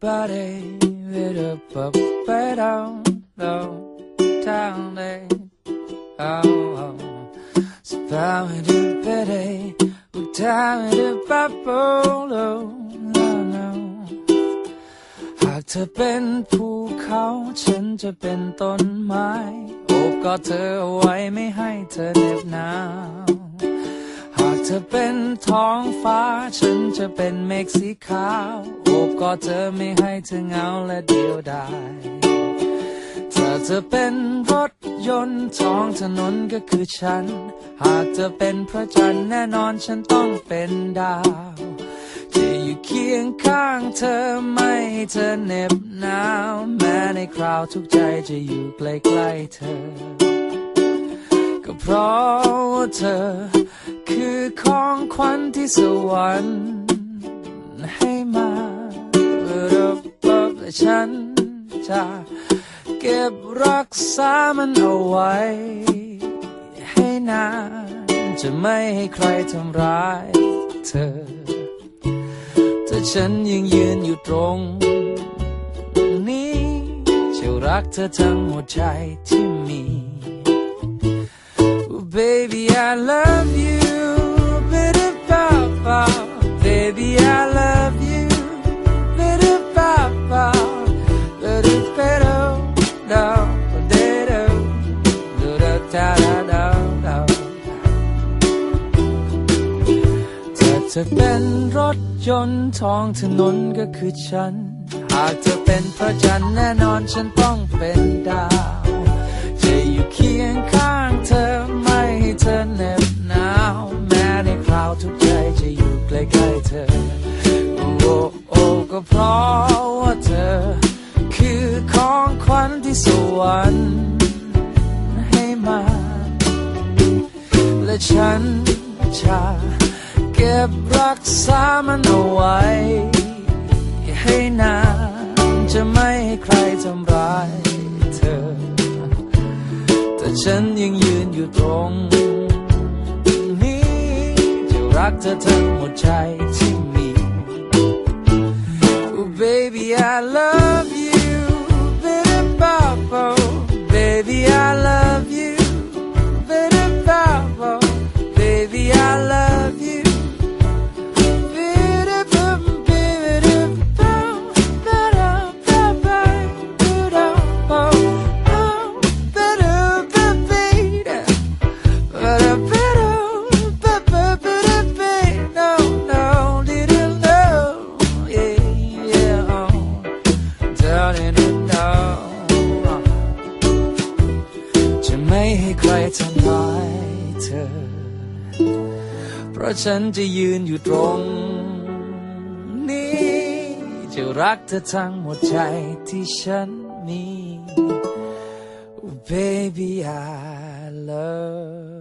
Ba-da-ba-day, ba-da-ba-ba-dum, dum, down day. Oh, oh. Ba-da-ba-day, ba-da-ba-ba-lo, no, no. หากเธอเป็นภูเขาฉันจะเป็นต้นไม้ โอบกอดเธอเอาไว้ไม่ให้เธอเหน็บหนาวหากเธอเป็นท้องฟ้า ฉันจะเป็นเมฆสีขาว โอบกอดเธอไม่ให้เธอเหงาและเดียวดายถ้าเธอเป็นรถยนต์ท้องถนนก็คือฉัน หากเธอเป็นพระจันทร์แน่นอนฉันต้องเป็นดาวจะอยู่เคียงข้างเธอไม่ให้เธอเหน็บหนาว แม้ในคราวทุกใจจะอยู่ใกล้ๆเธอ ก็เพราะเธอ คือของขวัญที่สวรรค์ให้มารับรับและฉันจะเก็บรักษามันเอาไว้ ให้นานจะไม่ให้ใครทำร้ายเธอ แต่ฉันยังยืนอยู่ตรงนี้จะรักเธอทั้งหัวใจที่มี Oh, baby, I love you. เธอเป็นรถยนต์ท้องถนนก็คือฉัน หากเธอเป็นพระจันทร์แน่นอนฉันต้องเป็นดาว จะอยู่เคียงข้างเธอไม่ให้เธอเหน็บหนาว แม้ในคราวทุกใจจะอยู่ใกล้ๆเธอ โอ้โอ้ก็เพราะว่าเธอ คือของขวัญที่สวรรค์ให้มา และฉันจะ ก็บรักษามันเอาไว้ให้นานจะไม่ให้ใครทำร้ายเธอ แต่ฉันยังยืนอยู่ตรงนี้ จะรักเธอทั้งหมดใจที่มี Oh baby I love ไม่ให้ใครทำร้ายเธอ เพราะฉันจะยืนอยู่ตรงนี้ จะรักเธอทั้งหมดใจที่ฉันมี Oh, baby I love